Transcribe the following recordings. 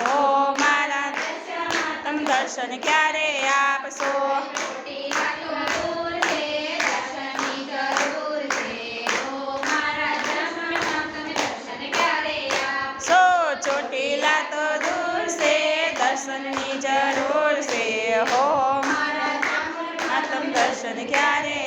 હો મારા તમે દર્શન ક્યારે આપશો ચોટીલા તો દૂર દર્શનની જરૂર છે હો મારા દર્શન ક્યારે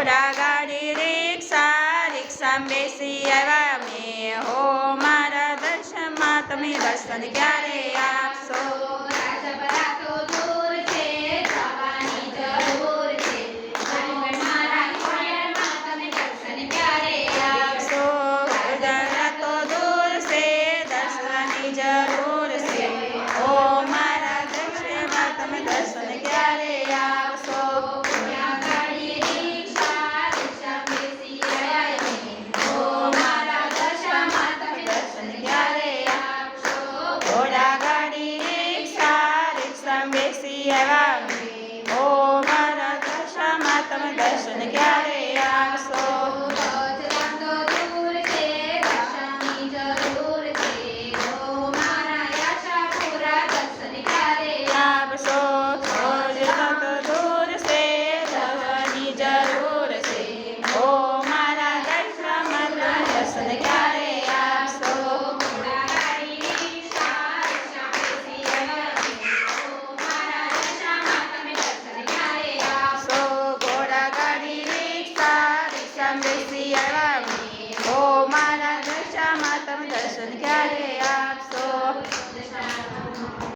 ઘોડા ગાડી રિક્ષા રિક્ષામાં બેસી આવ્યા મેં. હો મારા દર્શનમાં તમે દર્શન ક્યારે આપશો? ક્યારે Sen gel